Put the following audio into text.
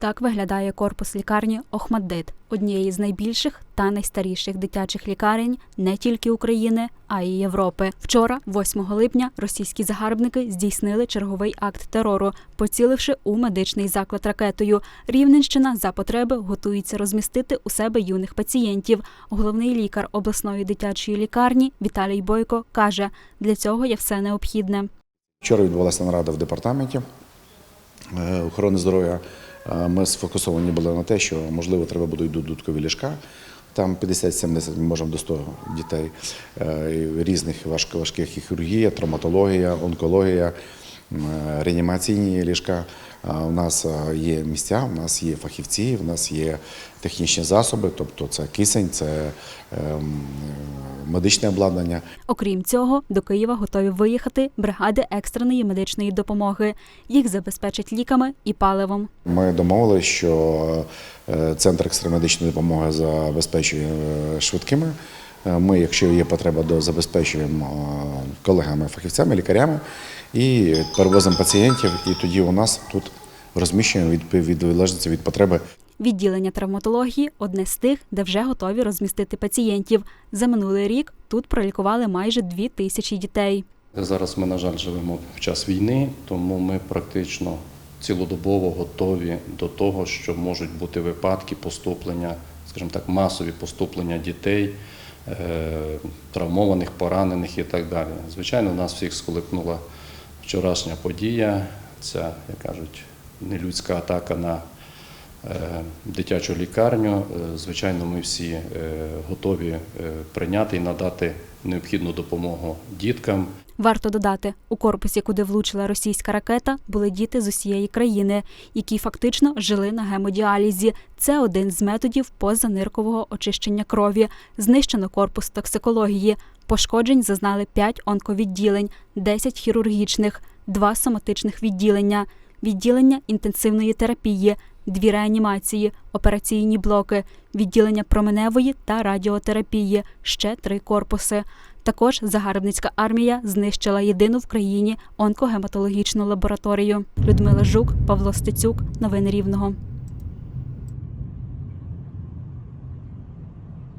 Так виглядає корпус лікарні Охмаддит, однієї з найбільших та найстаріших дитячих лікарень не тільки України, а й Європи. Вчора, 8 липня, російські загарбники здійснили черговий акт терору, поціливши у медичний заклад ракетою. Рівненщина за потреби готується розмістити у себе юних пацієнтів. Головний лікар обласної дитячої лікарні Віталій Бойко каже: для цього є все необхідне. Вчора відбулася нарада в департаменті е, охорони здоров'я. Е, Ми сфокусовані були на те, що можливо треба будуть додаткові ліжка. Там 50-70, ми можемо до 100 дітей е, різних важких хірургія, травматологія, онкологія, реанімаційні ліжка. Е, У нас е, є місця, у нас є фахівці, у нас є технічні засоби, тобто це кисень, це ем, е, медичне обладнання. Окрім цього, до Києва готові виїхати бригади екстреної медичної допомоги. Їх забезпечать ліками і паливом. Ми домовилися, що е, центр екстремедичної допомоги забезпечує е, швидкими. Е, Ми, якщо є потреба, до забезпечуємо е, колегами, фахівцями, лікарями і перевозимо пацієнтів. І тоді у нас тут розміщуємо від, від потреби Відділення травматології одне з тих, де вже готові розмістити пацієнтів. За минулий рік тут пролікували майже дві тисячі дітей. Зараз ми, на жаль, живемо в час війни, тому ми практично цілодобово готові до того, що можуть бути випадки поступлення, скажімо так, масові поступлення дітей, е, травмованих, поранених і так далі. Звичайно, нас всіх сколихнула вчорашня подія. Ця, як кажуть, нелюдська атака на е, дитячу лікарню. Е, Звичайно, ми всі е, готові прийняти і надати необхідну допомогу діткам. Варто додати, у корпусі, куди влучила російська ракета, були діти з усієї країни, які фактично жили на гемодіалізі. Це один з методів позаниркового очищення крові. Знищено корпус токсикології. Пошкоджень зазнали 5 онковідділень, 10 хірургічних, 2 соматичних відділення, відділення інтенсивної терапії, дві реанімації, операційні блоки, відділення променевої та радіотерапії, ще три корпуси. Також загарбницька армія знищила єдину в країні онкогематологічну лабораторію. Людмила Жук, Павло Стецюк. Новини Рівного.